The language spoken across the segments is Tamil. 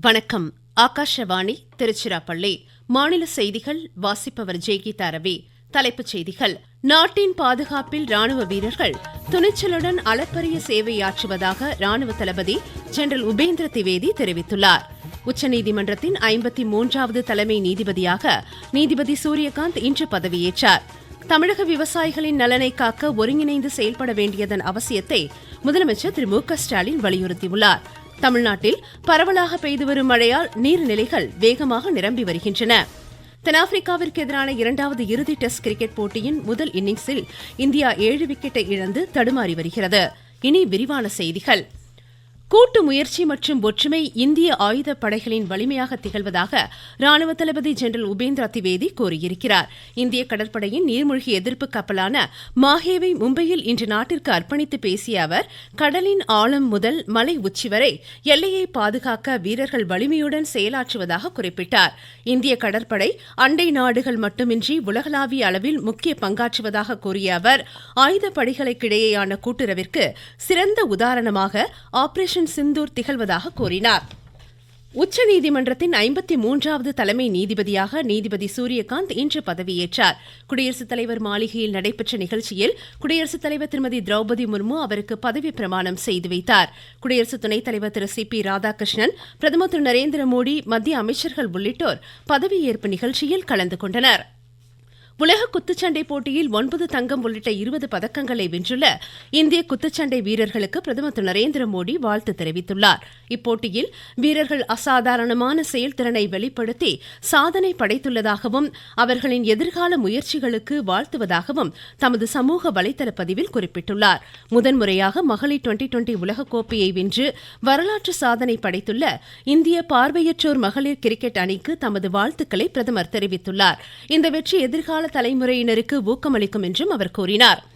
வணக்கம். ஆகாஷவாணி திருச்சிராப்பள்ளி. மாநில செய்திகள் வாசிப்பவர் ஜெய்கீதா ரவி. தலைப்புச் செய்திகள். நாட்டின் பாதுகாப்பில் ராணுவ வீரர்கள் துணிச்சலுடன் அளப்பரிய சேவையாற்றுவதாக ராணுவ தளபதி ஜெனரல் உபேந்திர திவேதி தெரிவித்துள்ளார். உச்சநீதிமன்றத்தின் ஐம்பத்தி மூன்றாவது தலைமை நீதிபதியாக நீதிபதி சூரியகாந்த் இன்று பதவியேற்றார். தமிழக விவசாயிகளின் நலனை காக்க ஒருங்கிணைந்து செயல்பட வேண்டியதன் அவசியத்தை முதலமைச்சர் திரு மு க ஸ்டாலின் வலியுறுத்தியுள்ளார். தமிழ்நாட்டில் பரவலாக பெய்து வரும் மழையால் நீர்நிலைகள் வேகமாக நிரம்பி வருகின்றன. தென்னாப்பிரிக்காவிற்கு எதிரான இரண்டாவது இறுதி டெஸ்ட் கிரிக்கெட் போட்டியின் முதல் இன்னிங்ஸில் இந்தியா ஏழு விக்கெட்டை இழந்து தடுமாறி வருகிறது. இனி விரிவான செய்திகள். கூட்டு முயற்சி மற்றும் ஒற்றுமை இந்திய ஆயுதப் படைகளின் வலிமையாக திகழ்வதாக ராணுவ தளபதி ஜெனரல் உபேந்திரா திவேதி கூறியிருக்கிறார். இந்திய கடற்படையின் நீர்மூழ்கி எதிர்ப்பு கப்பலான மாஹேவை மும்பையில் இன்று நாட்டிற்கு அர்ப்பணித்து பேசிய அவர் கடலின் ஆழம் முதல் மலை உச்சி வரை எல்லையை பாதுகாக்க வீரர்கள் வலிமையுடன் செயலாற்றுவதாக குறிப்பிட்டார். இந்திய கடற்படை அண்டை நாடுகள் மட்டுமின்றி உலகளாவிய அளவில் முக்கிய பங்காற்றுவதாக கூறிய அவர் ஆயுதப்படைகளுக்கிடையேயான கூட்டுறவிற்கு சிறந்த உதாரணமாக ஆபரேஷன் சிந்தூர் திகழ்வதாக கூறினார். உச்சநீதிமன்றத்தின் ஐம்பத்தி மூன்றாவது தலைமை நீதிபதியாக நீதிபதி சூரியகாந்த் இன்று பதவியேற்றார். குடியரசுத் தலைவர் மாளிகையில் நடைபெற்ற நிகழ்ச்சியில் குடியரசுத் தலைவர் திருமதி திரௌபதி முர்மு அவருக்கு பதவி பிரமாணம் செய்து வைத்தார். குடியரசு துணைத் தலைவர் திரு சி பி ராதாகிருஷ்ணன் பிரதமர் திரு நரேந்திர மோடி மத்திய அமைச்சர்கள் உள்ளிட்டோர் பதவியேற்பு நிகழ்ச்சியில் கலந்து கொண்டனா் உலக குத்துச்சண்டை போட்டியில் ஒன்பது தங்கம் உள்ளிட்ட இருபது பதக்கங்களை வென்றுள்ள இந்திய குத்துச்சண்டை வீரர்களுக்கு பிரதமர் திரு நரேந்திர மோடி வாழ்த்து தெரிவித்துள்ளார். இப்போட்டியில் வீரர்கள் அசாதாரணமான செயல்திறனை வெளிப்படுத்தி சாதனை படைத்துள்ளதாகவும் அவர்களின் எதிர்கால முயற்சிகளுக்கு வாழ்த்துவதாகவும் தமது சமூக வலைதள பதிவில் குறிப்பிட்டுள்ளார். முதன்முறையாக மகளிர் டுவெண்டி டுவெண்டி உலகக்கோப்பையை வென்று வரலாற்று சாதனை படைத்துள்ள இந்திய பார்வையற்றோர் மகளிர் கிரிக்கெட் அணிக்கு தமது வாழ்த்துக்களை பிரதமர் தெரிவித்துள்ளார். இந்த வெற்றி எதிர்கால தலைமுறையினருக்கு ஊக்கமளிக்கும் என்றும் அவர் கூறினார்.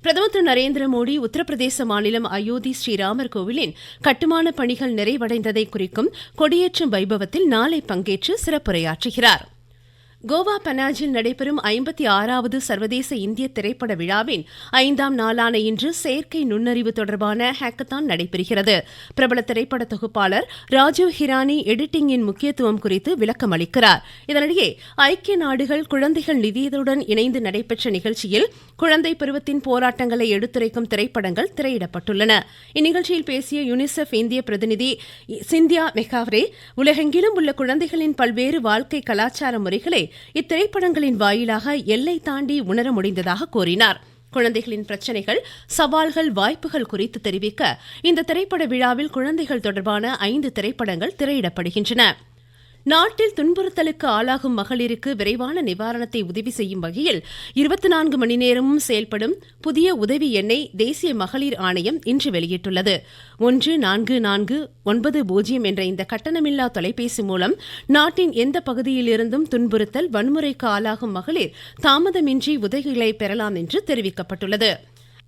பிரதமர் திரு நரேந்திர மோடி உத்தரப்பிரதேச மாநிலம் அயோத்தி ஸ்ரீராமர் கோவிலின் கட்டுமான பணிகள் நிறைவடைந்ததை குறிக்கும் கொடியேற்றும் வைபவத்தில் நாளை பங்கேற்று சிறப்புரையாற்றுகிறார். கோவா பனாஜில் நடைபெறும் ஐம்பத்தி ஆறாவது சர்வதேச இந்திய திரைப்பட விழாவின் ஐந்தாம் நாளான இன்று செயற்கை நுண்ணறிவு தொடர்பான ஹேக்கத்தான் நடைபெறுகிறது. பிரபல திரைப்பட தொகுப்பாளர் ராஜீவ் ஹிரானி எடிட்டிங்கின் முக்கியத்துவம் குறித்து விளக்கம் அளிக்கிறார். இதனிடையே ஐக்கிய நாடுகள் குழந்தைகள் நிதியத்துடன் இணைந்து நடைபெற்ற நிகழ்ச்சியில் குழந்தை பருவத்தின் போராட்டங்களை எடுத்துரைக்கும் திரைப்படங்கள் திரையிடப்பட்டுள்ளன. இந்நிகழ்ச்சியில் பேசிய யுனிசெஃப் இந்திய பிரதிநிதி சிந்தியா மெகாவ்ரே உலகெங்கிலும் உள்ள குழந்தைகளின் பல்வேறு வாழ்க்கை கலாச்சார முறைகளை இத்திரைப்படங்களின் வாயிலாக எல்லை தாண்டி உணர முடிந்ததாக கூறினார். குழந்தைகளின் பிரச்சனைகள் சவால்கள் வாய்ப்புகள் குறித்து தெரிவிக்க இந்த திரைப்பட விழாவில் குழந்தைகள் தொடர்பான ஐந்து திரைப்படங்கள் திரையிடப்படுகின்றன. நாட்டில் துன்புறுத்தலுக்கு ஆளாகும் மகளிருக்கு விரைவான நிவாரணத்தை உதவி செய்யும் வகையில் இருபத்தி நான்கு மணி நேரமும் செயல்படும் புதிய உதவி எண்ணை தேசிய மகளிர் ஆணையம் இன்று வெளியிட்டுள்ளது. ஒன்று நான்கு நான்கு ஒன்பது பூஜ்ஜியம் என்ற இந்த கட்டணமில்லா தொலைபேசி மூலம் நாட்டின் எந்த பகுதியிலிருந்தும் துன்புறுத்தல் வன்முறைக்கு ஆளாகும் மகளிர் தாமதமின்றி உதவிகளை பெறலாம் என்று தெரிவிக்கப்பட்டுள்ளது.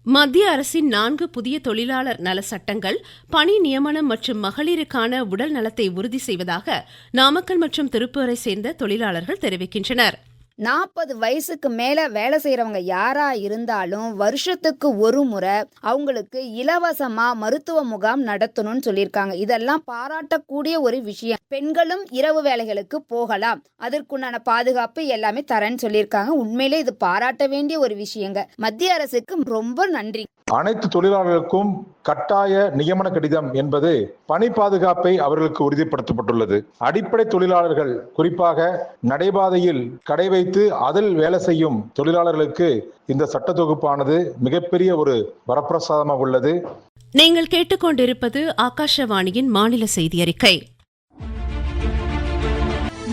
மத்திய அரசின் நான்கு புதிய தொழிலாளர் நல சட்டங்கள் பணி நியமனம் மற்றும் மகளிருக்கான உடல் நலத்தை உறுதி செய்வதாக நாமக்கல் மற்றும் திருப்பூரை சேர்ந்த தொழிலாளர்கள் தெரிவிக்கின்றனர். நாற்பது வயசுக்கு மேலே வேலை செய்கிறவங்க யாராக இருந்தாலும் வருஷத்துக்கு ஒரு முறை அவங்களுக்கு இலவசமாக மருத்துவ முகாம் நடத்தணும்னு சொல்லியிருக்காங்க. இதெல்லாம் பாராட்டக்கூடிய ஒரு விஷயம். பெண்களும் இரவு வேலைகளுக்கு போகலாம். அதற்குண்டான பாதுகாப்பு எல்லாமே தரேன்னு சொல்லியிருக்காங்க. உண்மையிலே இது பாராட்ட வேண்டிய ஒரு விஷயங்க. மத்திய அரசுக்கு ரொம்ப நன்றி. அனைத்து தொழிலாளர்களுக்கும் கட்டாய நியமன கடிதம் என்பது பணி பாதுகாப்பை அவர்களுக்கு உறுதிப்படுத்தப்பட்டுள்ளது. அடிப்படை தொழிலாளர்கள் குறிப்பாக நடைபாதையில் கடை வைத்து அதில் வேலை செய்யும் தொழிலாளர்களுக்கு இந்த சட்ட தொகுப்பானது மிகப்பெரிய ஒரு வரப்பிரசாதமாக உள்ளது. நீங்கள் கேட்டுக்கொண்டிருப்பது ஆகாஷவாணியின் மாநில செய்தி அறிக்கை.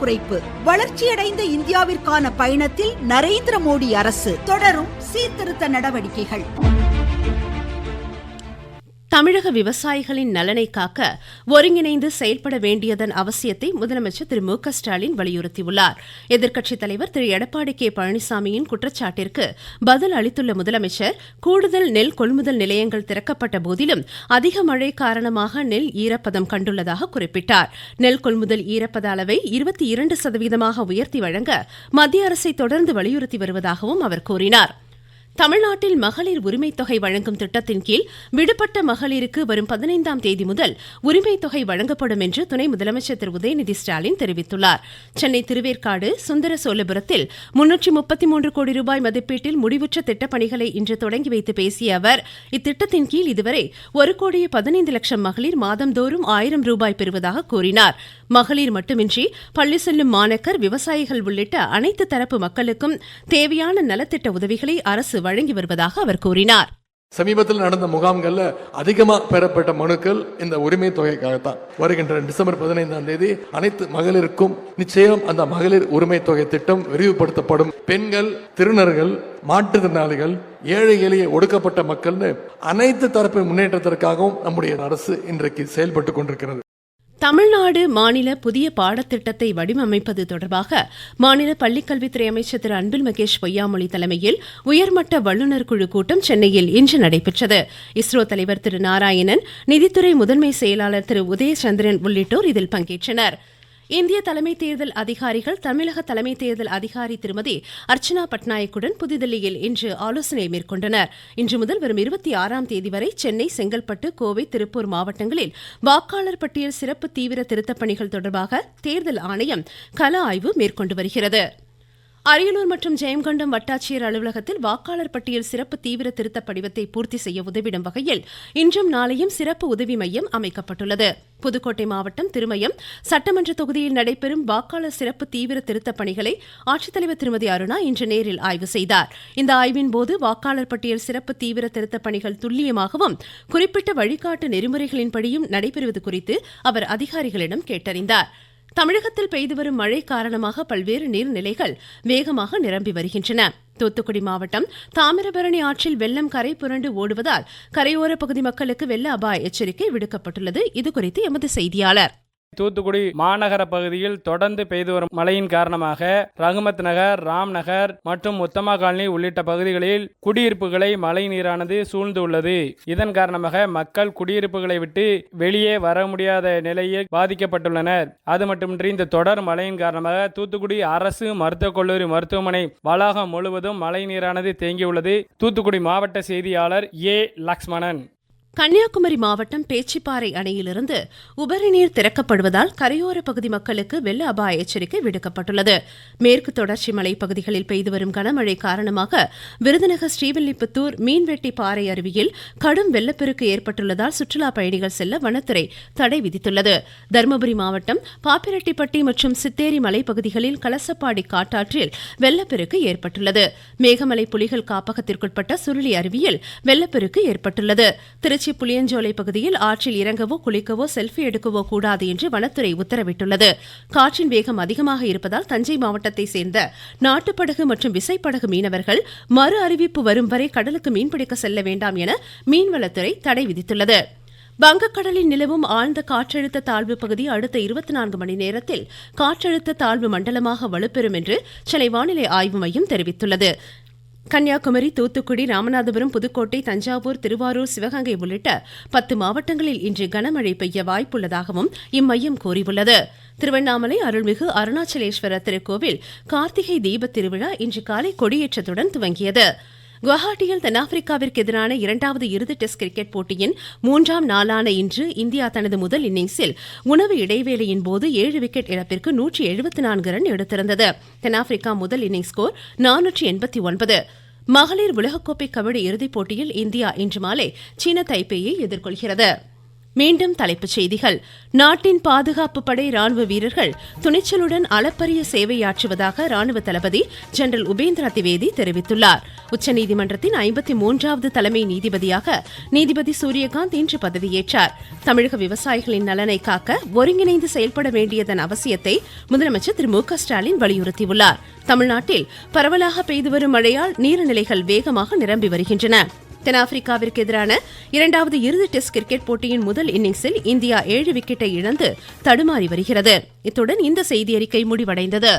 குறைப்பு. வளர்ச்சியடைந்த இந்தியாவிற்கான பயணத்தில் நரேந்திர மோடி அரசு தொடரும் சீர்திருத்த நடவடிக்கைகள். தமிழக விவசாயிகளின் நலனை காக்க ஒருங்கிணைந்து செயல்பட வேண்டியதன் அவசியத்தை முதலமைச்சர் திரு மு க ஸ்டாலின் வலியுறுத்தியுள்ளார். எதிர்க்கட்சித் தலைவர் திரு எடப்பாடி கே பழனிசாமியின் குற்றச்சாட்டிற்கு பதில் அளித்துள்ள முதலமைச்சர் கூடுதல் நெல் கொள்முதல் நிலையங்கள் திறக்கப்பட்ட போதிலும் அதிக மழை காரணமாக நெல் ஈரப்பதம் கண்டுள்ளதாக குறிப்பிட்டார். நெல் கொள்முதல் ஈரப்பத அளவை இருபத்தி இரண்டு சதவீதமாக உயர்த்தி வழங்க மத்திய அரசை தொடர்ந்து வலியுறுத்தி வருவதாகவும் அவர் கூறினார். தமிழ்நாட்டில் மகளிர் உரிமைத் தொகை வழங்கும் திட்டத்தின் கீழ் விடுபட்ட மகளிருக்கு வரும் பதினைந்தாம் தேதி முதல் உரிமைத் தொகை வழங்கப்படும் என்று துணை முதலமைச்சர் திரு. உதயநிதி ஸ்டாலின் தெரிவித்துள்ளார். சென்னை திருவேற்காடு சுந்தர சோழபுரத்தில் முன்னூற்றி முப்பத்தி மூன்று கோடி ரூபாய் மதிப்பீட்டில் முடிவுற்ற திட்டப் பணிகளை இன்று தொடங்கி வைத்து பேசிய அவர் இத்திட்டத்தின் கீழ் இதுவரை ஒரு கோடியே பதினைந்து லட்சம் மகளிர் மாதந்தோறும் ஆயிரம் ரூபாய் பெறுவதாக கூறினார். மகளிர் மட்டுமின்றி பள்ளி செல்லும் மாணக்கர் விவசாயிகள் உள்ளிட்ட அனைத்து தரப்பு மக்களுக்கும் தேவையான நலத்திட்ட உதவிகளை அரசு வழங்கி வருவதாக அவர் கூறினார். சமீபத்தில் நடந்த முகாம்கள்ல அதிகமாக பெறப்பட்ட மனுக்கள் இந்த உரிமை தொகைக்காகத்தான். வருகின்ற டிசம்பர் பதினைந்தாம் தேதி அனைத்து மகளிருக்கும் நிச்சயம் அந்த மகளிர் உரிமை தொகை திட்டம் விரிவுபடுத்தப்படும். பெண்கள் திருநர்கள் மாற்றுத்திறனாளிகள் ஏழை எளிய ஒடுக்கப்பட்ட மக்கள்னு அனைத்து தரப்பு முன்னேற்றத்திற்காகவும் நம்முடைய அரசு இன்றைக்கு செயல்பட்டு கொண்டிருக்கிறது. தமிழ்நாடு மாநில புதிய பாடத்திட்டத்தை வடிவமைப்பது தொடர்பாக மாநில பள்ளிக்கல்வித்துறை அமைச்சர் திரு அன்பில் மகேஷ் பொய்யாமொழி தலைமையில் உயர்மட்ட வல்லுநர் குழு கூட்டம் சென்னையில் இன்று நடைபெற்றது. இஸ்ரோ தலைவர் திரு நாராயணன் நிதித்துறை முதன்மை செயலாளர் திரு உதயசந்திரன் உள்ளிட்டோர் இதில் பங்கேற்றனர். இந்திய தலைமை தேர்தல் அதிகாரிகள் தமிழக தலைமை தேர்தல் அதிகாரி திருமதி அர்ச்சனா பட்நாயக்குடன் புதுதில்லியில் இன்று ஆலோசனை மேற்கொண்டனர். இன்று முதல் வரும் இருபத்தி ஆறாம் தேதி வரை சென்னை செங்கல்பட்டு கோவை திருப்பூர் மாவட்டங்களில் வாக்காளர் பட்டியல் சிறப்பு தீவிர திருத்தப் பணிகள் தொடர்பாக தேர்தல் ஆணையம் கள ஆய்வு மேற்கொண்டு வருகிறது. அரியலூர் மற்றும் ஜெயங்கொண்டம் வட்டாட்சியர் அலுவலகத்தில் வாக்காளர் பட்டியல் சிறப்பு தீவிர திருத்த படிவத்தை பூர்த்தி செய்ய உதவிடும் வகையில் இன்றும் நாளையும் சிறப்பு உதவி மையம் அமைக்கப்பட்டுள்ளது. புதுக்கோட்டை மாவட்டம் திருமயம் சட்டமன்ற தொகுதியில் நடைபெறும் வாக்காளர் சிறப்பு தீவிர திருத்தப் பணிகளை ஆட்சித்தலைவர் திருமதி அருணா இன்று நேரில் ஆய்வு செய்தார். இந்த ஆய்வின் போது வாக்காளர் பட்டியல் சிறப்பு தீவிர திருத்தப் பணிகள் துல்லியமாகவும் குறிப்பிட்ட வழிகாட்டு நெறிமுறைகளின்படியும் நடைபெறுவது குறித்து அவர் அதிகாரிகளிடம் கேட்டறிந்தார். தமிழகத்தில் பெய்து வரும் மழை காரணமாக பல்வேறு நீர்நிலைகள் வேகமாக நிரம்பி வருகின்றன. தூத்துக்குடி மாவட்டம் தாமிரபரணி ஆற்றில் வெள்ளம் கரை புரண்டு ஓடுவதால் கரையோர பகுதி மக்களுக்கு வெள்ள அபாய எச்சரிக்கை விடுக்கப்பட்டுள்ளது. இதுகுறித்து எமது செய்தியாளர். தூத்துக்குடி மாநகர பகுதியில் தொடர்ந்து பெய்து வரும் மழையின் காரணமாக ரகுமத் நகர் ராம் நகர் மற்றும் உத்தமா காலனி உள்ளிட்ட பகுதிகளில் குடியிருப்புகளை மழை நீரானது சூழ்ந்துள்ளது இதன் காரணமாக மக்கள் குடியிருப்புகளை விட்டு வெளியே வர முடியாத நிலையில் பாதிக்கப்பட்டுள்ளனர். அது மட்டுமின்றி இந்த தொடர் மழையின் காரணமாக தூத்துக்குடி அரசு மருத்துவக் கல்லூரி மருத்துவமனை வளாகம் முழுவதும் மழை நீரானது தேங்கியுள்ளது. தூத்துக்குடி மாவட்ட செய்தியாளர் ஏ. லக்ஷ்மணன். கன்னியாகுமரி மாவட்டம் பேச்சிப்பாறை அணையிலிருந்து உபரி நீர் திறக்கப்படுவதால் கரையோர பகுதி மக்களுக்கு வெள்ள அபாய எச்சரிக்கை விடுக்கப்பட்டுள்ளது. மேற்கு தொடர்ச்சி மலை பகுதிகளில் பெய்து வரும் கனமழை காரணமாக விருதுநகர் ஸ்ரீவில்லிபுத்தூர் மீன்வெட்டி பாறை அருவியில் கடும் வெள்ளப்பெருக்கு ஏற்பட்டுள்ளதால் சுற்றுலா பயணிகள் செல்ல வனத்துறை தடை விதித்துள்ளது. தருமபுரி மாவட்டம் பாப்பிரெட்டிப்பட்டி மற்றும் சித்தேரி மலைப்பகுதிகளில் கலசப்பாடி காட்டாற்றில் வெள்ளப்பெருக்கு ஏற்பட்டுள்ளது. மேகமலை புலிகள் காப்பகத்திற்குட்பட்ட சுருளி அருவியில் வெள்ளப்பெருக்கு ஏற்பட்டுள்ளது. திருச்சி புளியஞ்சோலை பகுதியில் ஆற்றில் இறங்கவோ குளிக்கவோ செல்ஃபி எடுக்கவோ கூடாது என்று வனத்துறை உத்தரவிட்டுள்ளது. காற்றின் வேகம் அதிகமாக இருப்பதால் தஞ்சை மாவட்டத்தை சேர்ந்த நாட்டுப்படகு மற்றும் விசைப்படகு மீனவர்கள் மறு அறிவிப்பு வரும் வரை கடலுக்கு மீன்பிடிக்க செல்ல வேண்டாம் என மீன்வளத்துறை தடை விதித்துள்ளது. வங்கக்கடலில் நிலவும் ஆழ்ந்த காற்றழுத்த தாழ்வு பகுதி அடுத்த இருபத்தி நான்கு மணி நேரத்தில் காற்றழுத்த தாழ்வு மண்டலமாக வலுப்பெறும் என்று சென்னை வானிலை ஆய்வு மையம் தெரிவித்துள்ளது. கன்னியாகுமரி தூத்துக்குடி ராமநாதபுரம் புதுக்கோட்டை தஞ்சாவூர் திருவாரூர் சிவகங்கை உள்ளிட்ட பத்து மாவட்டங்களில் இன்று கனமழை பெய்ய வாய்ப்புள்ளதாகவும் இம்மையம் கூறியுள்ளது. திருவண்ணாமலை அருள்மிகு அருணாச்சலேஸ்வரர் திருக்கோவில் கார்த்திகை தீபத் திருவிழா இன்று காலை கொடியேற்றத்துடன் துவங்கியது. குவஹாட்டியில் தென்னாப்பிரிக்காவிற்கு எதிரான இரண்டாவது இறுதி டெஸ்ட் கிரிக்கெட் போட்டியின் மூன்றாம் நாளான இன்று இந்தியா தனது முதல் இன்னிங்ஸில் உணவு இடைவேளையின் போது ஏழு விக்கெட் இழப்பிற்கு நூற்றி எழுபத்தி நான்கு ரன் எடுத்திருந்தது. தென்னாப்பிரிக்கா முதல் இன்னிங்ஸ் ஸ்கோர் நானூற்றி எண்பத்தி ஒன்பது. மகளிர் உலகக்கோப்பை கபடி இறுதிப் போட்டியில் இந்தியா இன்று மாலை சீன தைப்பேயை எதிர்கொள்கிறது. மீண்டும் தலைப்புச் செய்திகள். நாட்டின் பாதுகாப்பு படை ராணுவ வீரர்கள் துணிச்சலுடன் அளப்பரிய சேவையாற்றுவதாக ராணுவ தளபதி ஜெனரல் உபேந்திரா திவேதி தெரிவித்துள்ளார். உச்சநீதிமன்றத்தின் ஐம்பத்தி மூன்றாவது தலைமை நீதிபதியாக நீதிபதி சூரியகாந்த் இன்று பதவியேற்றார். தமிழக விவசாயிகளின் நலனை காக்க ஒருங்கிணைந்து செயல்பட வேண்டியதன் அவசியத்தை முதலமைச்சர் திரு மு க ஸ்டாலின் வலியுறுத்தியுள்ளார். தமிழ்நாட்டில் பரவலாக பெய்து வரும் மழையால் நீர்நிலைகள் வேகமாக நிரம்பி வருகின்றன. தென்னாப்பிரிக்காவிற்கு எதிரான இரண்டாவது இறுதி டெஸ்ட் கிரிக்கெட் போட்டியின் முதல் இன்னிங்ஸில் இந்தியா ஏழு விக்கெட்டை இழந்து தடுமாறி வருகிறது. இத்துடன் இந்த செய்தியறிக்கை முடிவடைந்தது.